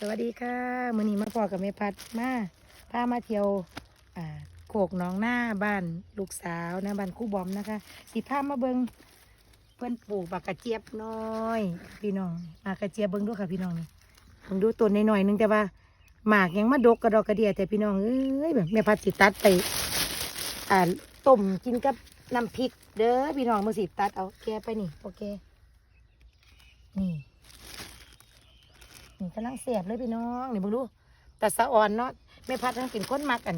สวัสดีค่ะมื้อนี้มาพอกับแม่พัดมาพามาเที่ยวอ่าโขกหนองหน้าบ้านลูกสาวนะบ้านคู่บอมนะคะสิพามาเบิงเพื่อนปลูกบักกระเจี๊ยบน้อย พี่น้องบักกระเจี๊ยบเบิงดูค่ะพี่น้องนี่เบิงดูต้นน้อยหนึงแต่ว่าหมากยังมาดกกระดอกกระเดียแต่พี่น้องเอ้ยแบบแม่พัดสิตัดไปอ่าต้มกินกับน้ำพริกเด้อพี่น้องมือสิตัดเอาแกไปนี่โอเคนี่ นี่กำลังเสียบเลยพี่น้องนี่เบิ่งดูแต่สะอ่อนเนาะแม่พัดทั้งเป็นคนมักกัน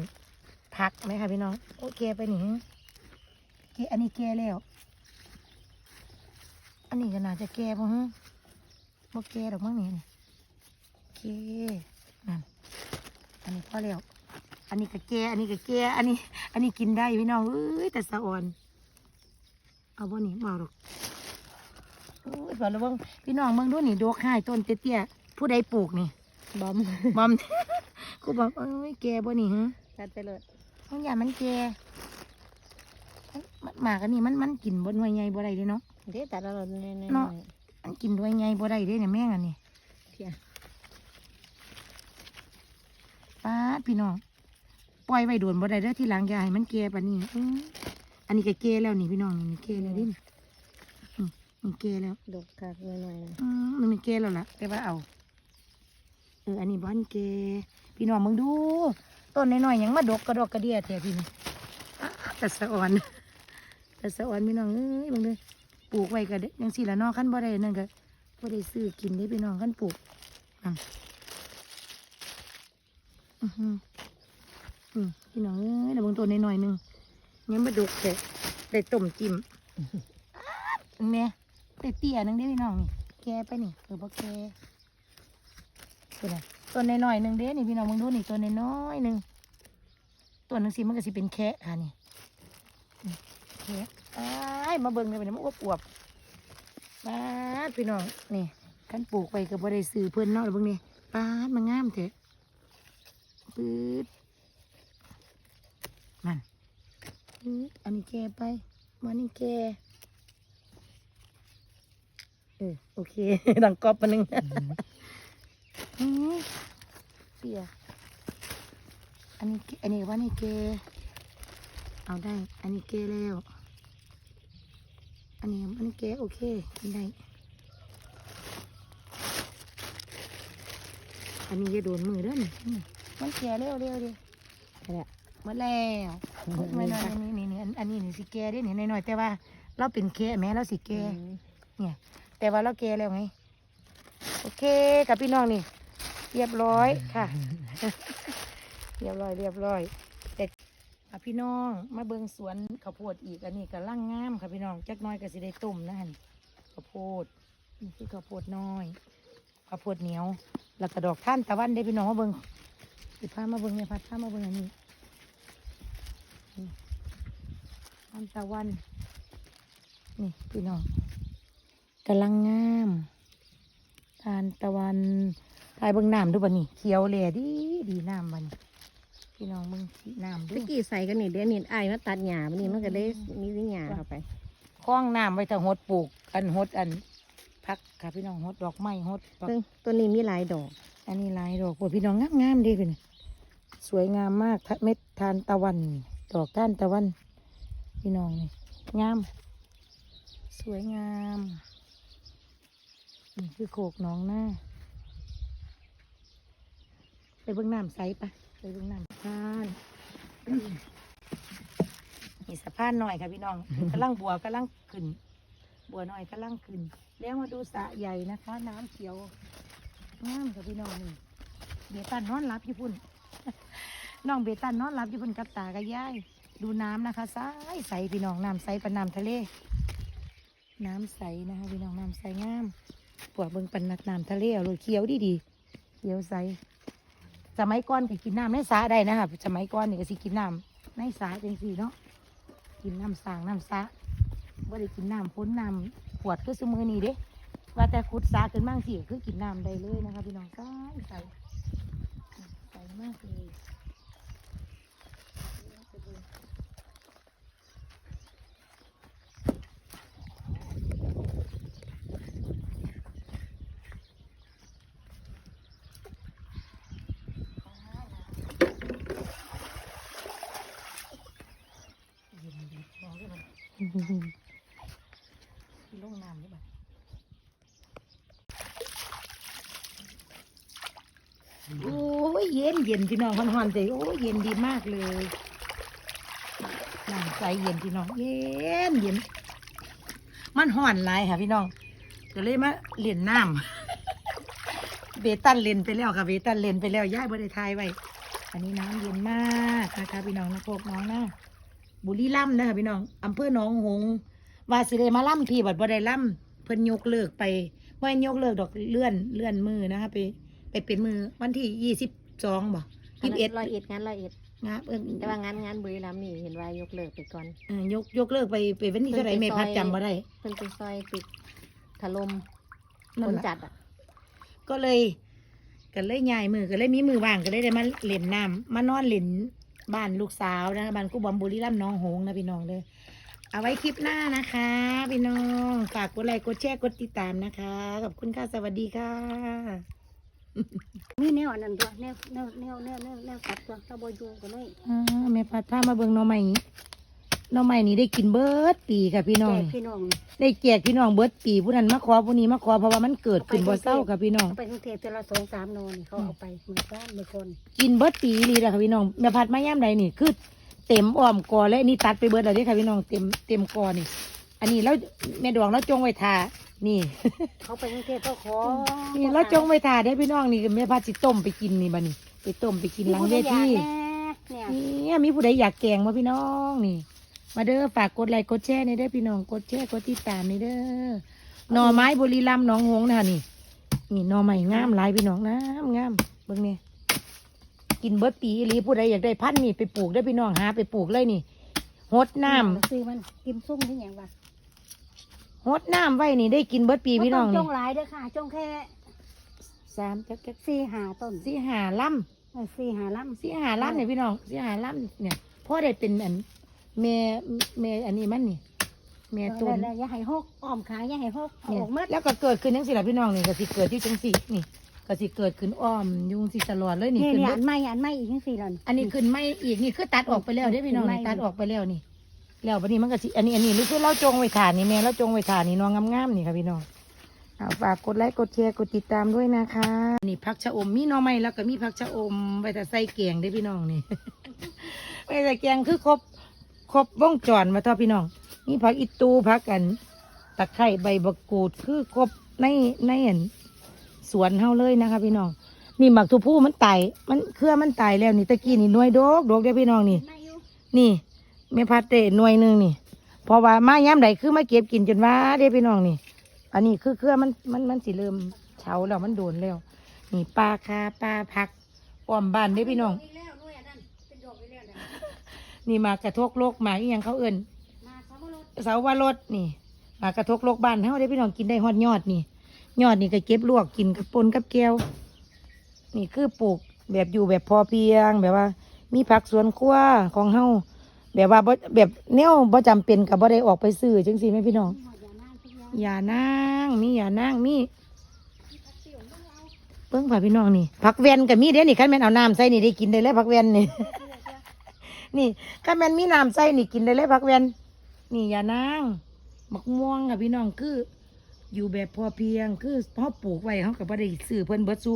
ผักไหมคะพี่น้อง โอเคไปนี่เกอันนี้แก่แล้ว อันนี้ก็น่าจะแก่ป่ะฮะบ่แก่ดอกมั้งนี่นี่เคนั่นอันนี้พอแล้วอันนี้ก็แก่อันนี้ก็แก่อันนี้ อันนี้กินได้พี่น้องเอ้ยแต่สะอ่อน เอาบ่นี่มาหรอกโอ้ยพอแล้วเบิ่งพี่น้องเบิ่งดูนี่ดอกหายต้นเตี้ยๆ ผู้ใดปลูกนี่บอมบอมกูบอกเอ้ยแกบ่นี่ฮะตัดไปเลยมันอย่ามันแกมันมันหมากอันนี้มันมันกินบนหน่วยใหญ่บ่ได้เด้เนาะเดี๋ยวตัดแล้วเราแน่ๆเนาะมันกินด้วยใหญ่บ่ได้เด้เนี่ยแม่งอันนี้เพียป้าดพี่น้องปล่อยไว้โดนบ่ได้เด้อที่หลังอย่าให้มันแกปานนี้อื้ออันนี้ก็แกแล้วนี่พี่น้องนี่แกแล้วดิอืมมันแกแล้วดกคักหน่อยๆนะอืมมันมีแกแล้วล่ะแต่ว่าเอา เอออันนี้บ้านแกพี่น้องมึงดูต้นน้อยๆยังมาดกกระดกกระเดียแท้พี่นี่อ๊ะแต่สะอ่อนแต่สะอ่อนพี่น้องเอ้ยมึงเลยปลูกไว้ก็ได้ยังสี่ละนอกขั้นบ่ได้นั่นก็บ่ได้ซื้อกินได้พี่น้องขั้นปลูกนั่นอือหืออืมพี่น้องเอ้ยเดี๋ยวเบางตัวน้อยๆหนึงยังมาดกแต่ได้ต้มจิ้มแม่แต่เตี้ยนึงได้พี่น้องนี่แกไปนี่เออบ่แก เป็นไงต้นน้อยๆหนึ่งเด้นี่พี่น้องมึงดูนี่ต้นน้อยๆหนึ่งต้นหนึงสิมันก็สิเป็นแค่ค่ะนี่แค่อ้มาเบิ่งกันไปนะมันอวบอวบป้าดพี่น้องนี่กันปลูกไปก็บ่ได้ซื้อเพิ่อนเนาะเดี๋ยเบิ่งนี่ป้าดมันงามเถอะปื๊ดนั่นปื๊ดอันนี้แกไปมานี่แกเออโอเคดังกอบมาหนึ่ง เปียอันนี้แกอันนี้ว่านี่แกเอาได้ อันนี้เกแล้ว อันนี้อันนี้เกโอเคกินได้ อันนี้จะโดนมือเด้อนี่อืมมันแก่เร็วเร็วเร็วนี่แหละหมดแล้วไม่น้อยนี่นี่นี่อันอันนี้นี่สิแก่ได้นี่น้อยๆแต่ว่า เราเป็นแก่แม้เราสิแก่อืมเนี่ย แต่ว่าเราแก่แล้วไง โอเคกับพี่น้องนี่ เรียบร้อยค่ะ เรียบร้อยเรียบร้อยแต่อะพี่น้องมาเบิงสวนข้าวโพดอีกอันนี้ก็ล่างงามค่ะพี่น้องจักหน้อยก็สิได้ต้มนะฮันข้าวโพดนี่คือข้าวโพดน้อยข้าวโพดเหนียว แล้วก็ดอกท่านตะวันได้พี่น้องมาเบิงสิพามาเบิงเนี่ยพัดพามาเบิงอันนี้นี่ท่านตะวันนี่พี่น้องกำลังงามทาน ตะวันทายเบิ่งน้ำดูบ่นี่เขียวเลยดีดีน้ำบ่นี่พี่น้องเบิ่งสีน้ำดูตะกี้ใส่กันนี่เดี๋ยวนี่ไอ้ายมาตัดหญ้ามันนี่มันก็ได้มีวิญญาเข้าไปคล้องน้ำไว้ถ้าหดปลูก อันหดอันพักค่ะพี่น้องหดดอกไม้หดดอกซึ่งตัวนี้มีหลายดอก อันนี้ลายดอกโอ้ยพี่น้องงามงามๆดีคุณสวยงามมากทะเม็ดทานตะวันดอกท่านตะวัน พี่น้องนี่งาม สวยงาม นี่คือโขกน้องหน้า ไปเบื้องน้ำใสปะไปเบื้องน้ำสะพานนี่สะพานหน่อยค่ะพี่น้องกำลังบัวกำลังขึ้น บัวหน่อยกำลังขึ้น แล้วมาดูสระใหญ่นะคะ น้ำเขียวงามค่ะพี่น้องนี่เบตันนอนรับอยู่พุ่นน้องเบตันนอนรับอยู่พุ่นกับตากับยายดูน้ำนะคะใสใสพี่น้องน้ำใสปานน้ำทะเล น้ำใสนะคะพี่น้องน้ำใสงาม ปวดเบิ่งปันนักน้ำทะเลเอาเลยเขียวดีดีๆเขียวใสสมัยก่อนก็กินน้ำในสระได้นะคะสมัยก่อนนี่ก็สิกินน้ำในสระจังสี่เนาะกินน้ำสางน้ำสระว่ได้กินน้ำพ้นน้ำขวดคือสมือนี่เด้ว่าแต่ขุดสระขึ้นบ้างสิคือกินน้ำได้เลยนะคะพี่น้องใสใสใสมากเลย ลงน้ำได้บ่ โอ้ยเย็นเย็นพี่น้องหอนๆใจโอ้ยเย็นดีมากเลยน้ำใสเย็นพี่น้อง เย็นเย็น มันห่อนหลายค่ะพี่น้องก็เลยมาเล่นน้ำเบตันเล่นไปแล้วค่ะเบตันเล่นไปแล้วย้ายบริทายไว้ อันนี้น้ำเย็นมากนะคะพี่น้องนะพวกน้องนะบุรีรัมย์นะคะพี่น้องอำเภอหนองหงว่าสิได้มาล่ำพี่บัดบ่ได้ล่ำเพิ่นยกเลิกไปบ่ยกเลิกดอกเลื่อนเลื่อนมือนะคะไป ไปเป็นมือวันที่ยี่สิบสองบ่ยี่สิบเอ็ดร้อยเอ็ดงานร้อยเอ็ดงานเออแต่ว่างานงานบุรีรัมย์นี่เห็นว่ายกเลิกไปก่อนเออยกยกเลิกไปไปวันที่เท่าไหร่เพิ่นไปแม่พัดซอยจำบ่ได้เพิ่นไปซอยปิดถล่มคนั่นนล่ะจัดอะก็เลยก็เลยย้ายมือก็เลยมีมือว่างก็เลยได้มาเล่นน้ำมานอนเล่นบ้านลูกสาวนะคะบ้านกูบอมบุรีรัมย์หน้องหงส์นะพี่น้องเลยเอาไว้คลิปหน้านะคะ พี่น้อง ฝากกดไลค์กดแชร์กดติดตามนะคะ ขอบคุณค่ะ สวัสดีค่ะ มีแนวอันนั้นตัวแนวแนวแนวแนวแนวแนวตัดตัวตะบอยูก็เลยอ่าแม่พัดพามาเบิ่งหน้องใหม่หน้องใหม่นี่ได้กินเบิร์ดปีค่ะพี่น้อง แจกพี่น้องได้แจกพี่น้องเบิร์ดปีผู้นั้นมาขอผู้นี้มาขอเพราะว่ามันเกิดขึ้นบ่เศร้าค่ะพี่น้องเอาไปกรุงเทพแต่ละสองสามโนนี่เขาเอาไปเหมือนกันเหมือนคนกินเบิดปีเลยค่ะพี่น้องแม่พัดมาย่ำใดนี่คือเต็มอ้อมกอและอันนี่ตัดไปเบิดแล้วเด้อค่ะพี่น้องเต็มเต็มกอนี่ อันนี้แล้วแม่ดวงแล้วจงไว้ทา นี่ เขาไปกรุงเทพเขาขอนี่แล้วจงไว้ทาได้อพี่น้องนี่แม่พัดสิต้มไปกินนี่บัดนี้ ไปต้มไปกินหลังเวทีเนี่ยนี่มีผู้ใดอยากแกงมาพี่น้องนี่ มาเด้อฝากกดไลค์กดแชร์ในเด้อพี่น้องกดแชร์กดติดตามในเด้อหน่อไม้บุรีรัมย์หน้องหงส์นะคะนี่นี่หน่อไม้งามหลายพี่น้องงามงามเบิ่งนี่กินเบิดปีอีหลีผู้ใดอยากได้พันธุ์นี่ไปปลูกได้อพี่น้องหาไปปลูกเลยนี่หดน้ำซื้อมันกินซุ่มที่อย่างวะ หดน้ำไว้นี่ได้กินเบิดปีพี่น้องบ่ต้จนี่งหลายเด้อค่ะ จงแค่สามจักจักสี่หาต้นสี่หาล่เออสี่หาลำำสี่หาล่ำเนี่ยพี่น้องสี่หาล่ำเนี่ยพ่อได้เป็นอันแม่แม่อันนี้มันนี่แม่ต้นแล้วอย่าให้หกอ้อมขายอย่าให้หกเอาเนี่ยออกหมดแล้วก็เกิดขึ้นจังสิล่ะพี่น้องนี่ก็สิเกิดที่จังสินี่ก็สิเกิดขึ้นอ้อมอยุงสิตลอดเลยนี่นี่ขึ้นเนี่ยเบิอัดนใหม่อันใหม่อีกทั้งสี่แล้วนี่อันนี้ขึ้นไม่อีกนี่คือตัดออกไปแล้วได้อพี่น้องขึ้นนี่ไม่ ตัดออกไปแล้วนี่ แล้ววันนี้มันก็สิอันนี้อันนี้นี่คือเราจงไว้ฐานนี่แม่เราจงไว้ฐานนี่น้องงามๆนี่ค่ะพี่น้องเอาฝากกดไลค์กดแชร์กดติดตามด้วยนะคะนี่ผักชะอมมีหน่อไม้แล้วก็มีผักชะอมไว้แต่ใส่แกงได้อพี่น้องนี่ไว้ใส่แกงคือครบครบวงจรมาทอพี่น้องนี่ผักอีตูผักกันตะไคร้ใบบักกูดคือครบในในอันสวนเฮาเลยนะคะพี่น้องนี่หมักทุผู้มันตายมันเครือมันตายแล้วนี่ตะกี้นี่หน่วยโดกโดกได้อพี่น้องนี่ไม่อยู่นี่ แม่พัดเตะหน่วยหนึ่งนี่เพราะว่ามาย้ำใดคือมาเก็บกินจนว่าเด้พี่น้องนี่ อันนี้คือเครือมันมันมันสิเริ่มเฉาแล้วมันโดนแล้ว นี่ปลาคาปลาผักอ้อมบ้านเด้พี่น้อง นี่มากระทกโลกหมาอีหยังเขาเอิ่นสามรถเสาวารสนี่ มากกระทกโลกบ้านเฮาได้พี่น้องกินได้ฮอดยอดนี่ ยอดนี่ก็เก็บลวกกินกับปนกับแก้ว นี่คือปลูกแบบอยู่แบบพอเพียงแบบว่า มีผักสวนครัวของเฮา แบบว่าบ่แบบแนวบ่จำเป็นกับบ่ได้ออกไปซื้อจังซี่แม่พี่น้อง อย่านั่งทุกอย่างอย่านางมีอย่านางมีเบิ่งผ่าพี่น้องนี่ผักแวนก็มีเด้นี่คันแม่นเอาน้ำใส่นี่ได้กินได้เลยผักแวนนี่ นี่คันแม่นมีน้ำใส่นี่กินได้เลยผักแวนนี่อย่านางมักม่วงค่ะพี่น้องคือ อยู่แบบพอเพียงคือเฮาปลูกไว้เฮาก็บ่ได้ซื้อเพิ่นเบิดซุ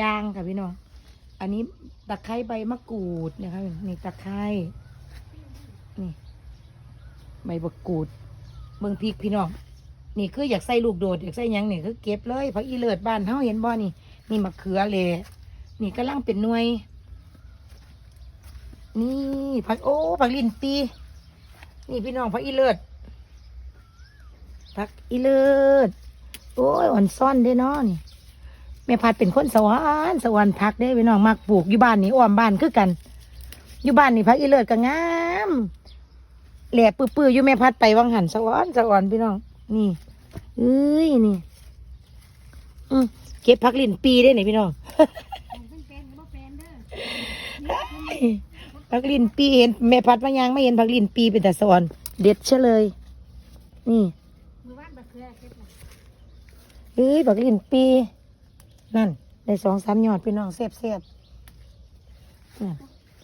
ยางค่ะพี่น้อง อันนี้ตะไคร้ใบมะกรูดนะคะนี่ตะไคร้ นี่ใบมะกรูดเบิ่งพริกพี่น้อง นี่คืออยากใส่ลูกโดดอยากใส่ยังนี่คือเก็บเลยผักอีเลิศบ้านเฮาเห็นบ่นี่ นี่มะเขือเลยนี่กำลังเป็นหน่วย นี่ผักโอ้ผักลิ้นปีนี่พี่น้องผักอีเลิศผักอีเลิศโอ้ยอ่อนซ่อนเด้เนาะนี่แม่พัดเป็นคนสวรรค์สวรรค์ผักเด้พี่น้องมักปลูกอยู่บ้านนี่อ้อมบ้านคือกัน อยู่บ้านนี่ผักอีเลิศก็งาม แหล่ปื้อๆอยู่แม่พัดไปวังหันสวรรค์สวรรค์พี่น้อง นี่เอ้ยนี่ อืมเก็บผักลิ้นปีได้ไหนพี่น้องเป็นแฟนหรือบ่แฟนเด้อผักลิ้นปีเห็นแม่พัดมายางไม่เห็นผักลิ้นปีเป็นแต่สวรรค์เด็ดเชเลย นี่เอ้ยผักลิ้นปี นั่นได้สองสามยอดพี่น้องเสียบเสียบๆนั่น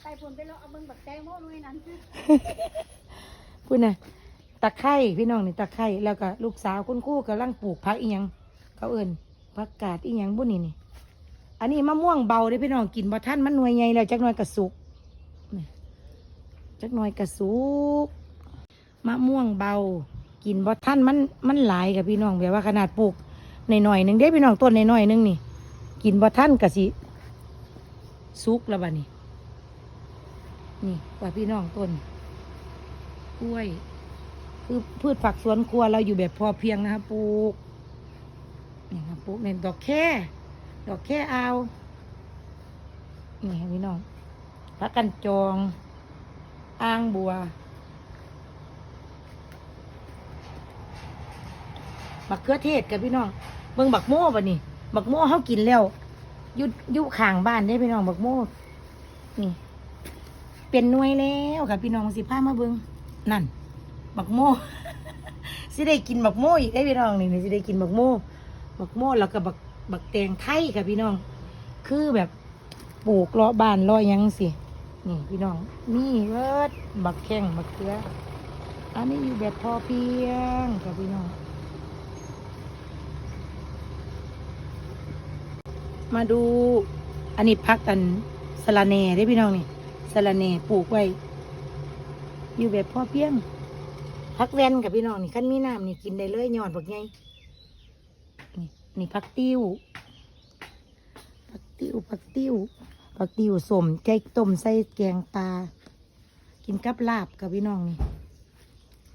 ไปพุ่นไปเลาะเอาเบิ่งบักแตงโมหน่วยนั้น พูดนะตะไคร้พี่น้องนี่ตะไคร้แล้วก็ลูกสาวคุณครู่กำลังปลูกผักอีหยังเขาเอิ้นผักกาดอีหยังบุนี่นี่ อันนี้มะม่วงเบาเด้พี่น้องกินบ่ทันมันหน่วยใหญ่แล้วจักหน่อยกระสุกนี่จักหน่อยกระสุกมะม่วงเบา กินบ่ทันมันมันหลายกับพี่น้องแบบว่าขนาดปลูกในหน่อยๆหนึ่งเด้พี่น้องต้นในหน่อยๆหนึ่งนี่ กินบ่ทันกะสิสุกแล้วบัดนี้นี่กว่าพี่น้องต้น กล้วย คือพืชผักสวนครัวเราอยู่แบบพอเพียงนะครับปลูกนี่ครับปลูกในดอกแค่ ดอกแค่เอานี่พี่น้องพักกันจองอ่างบัวบักเขือเทศกับพี่น้องเบิ่งบักโม่บ่นี่บักโม่เขากินแล้วยุดยุข้างบ้านได้พี่น้องบักโม่นี่ เป็นหน่วยแล้วค่ะพี่น้องสิพามาเบิ่ง นั่นบักโม่สิได้กินบักโม่อีกได้พี่น้องนี่นี่สิได้กินบักโม่บักโม่แล้วก็บักบักแตงไทยค่ะพี่น้อง คือแบบปลูกเลาะบานเลาะยังสินี่พี่น้องนี่เวิดบักแข้งบักเขืออันนี้อยู่แบบพอเพียงค่ะพี่น้อง มาดูอันนี้พักกันสะระแหน่ได้พี่น้องนี่สะระแหน่ปลูกไว้ อยู่แบบพอเพียงพักแวนกับพี่น้องนี่ขั้นมีน้ำนี่กินได้เลยยอดบักไงนี่นี่พักติ้วพักติ้วพักติ้วพักติ้วสมใจต้มใส่แกงปลากินกับลาบกับพี่น้องนี่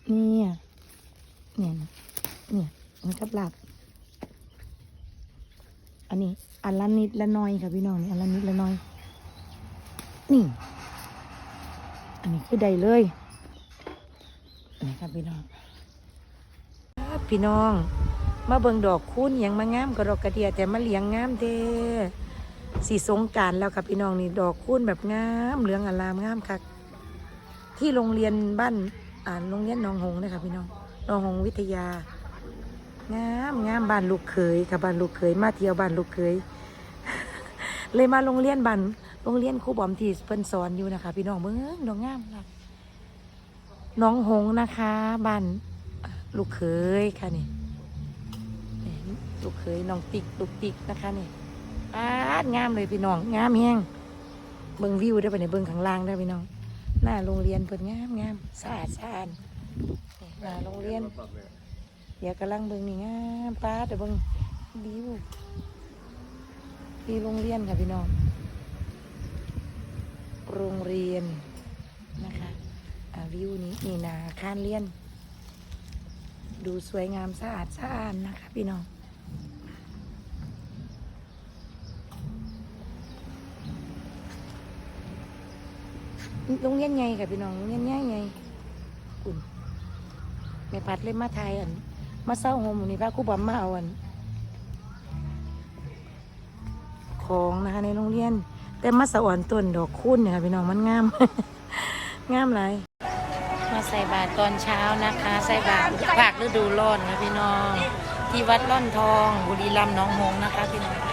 เนี่ยเนี่ยเนี่ยมันกับลาบอันนี้อันละนิดละน้อยค่ะพี่น้องนี่อันละนิดละน้อยนี่ อันนี้คือได้เลย นี่ครับพี่น้องพี่น้อง มาเบิ่งดอกคูณยังมางามก็ดอกกระเดียแต่มาเลี้ยงงามเด้สีสงการแล้วครับพี่น้องนี่ดอกคูณแบบงามเหลืองอลามงามคักที่โรงเรียนบ้านอ่านโรงเรียนนองหงนะคะพี่น้องนองหงวิทยางามงามบ้านลูกเขยค่ะบ้านลูกเขยมาเที่ยวบ้านลูกเขยเลยมาโรงเรียนบ้านโรงเรียนครูบอมที่เพิ่นสอนอยู่นะคะ พี่น้องเบิ่งดอกงามค่ะ น้องหงนะคะบ้านลูกเขยค่ะนี่ลูกเขยน้องติ๊กลูกติ๊กนะคะนี่อาดงามเลยพี่น้องงามแฮงเบิ่งวิวได้ปะเนี่ยเบิ่งข้างล่างได้พี่น้อง หน้าโรงเรียนเพิ่นงามงามสะอาดสะอาดหน้าโรงเรียนเดี๋ยวกำลังเบิ่งนี่งามป้าเดี๋ยวเบิ่งวิวที่โรงเรียนค่ะพี่น้อง โรงเรียน วิวนี้นี่นาอาคารเรียน ดูสวยงามสะอาดสะอาดนะคะ พี่น้องโรงเรียนใหญ่ค่ะพี่น้องโรงเรียนใหญ่ใหญ่อุ่นแม่พัดเลยมาไทยอัน มาเศร้าโฮมนี่พระครูบอมมาเอาอัน ของนะคะในโรงเรียน แต่มาสะอ่อนต้นดอกคุ้นเนี่ยค่ะพี่น้องมันงาม งามไร ใส่บาตรตอนเช้านะคะ ใส่บาตรภาคฤดูร้อนนะพี่น้อง ที่วัดร่อนทองบุรีรัมย์หนองหงนะคะพี่น้อง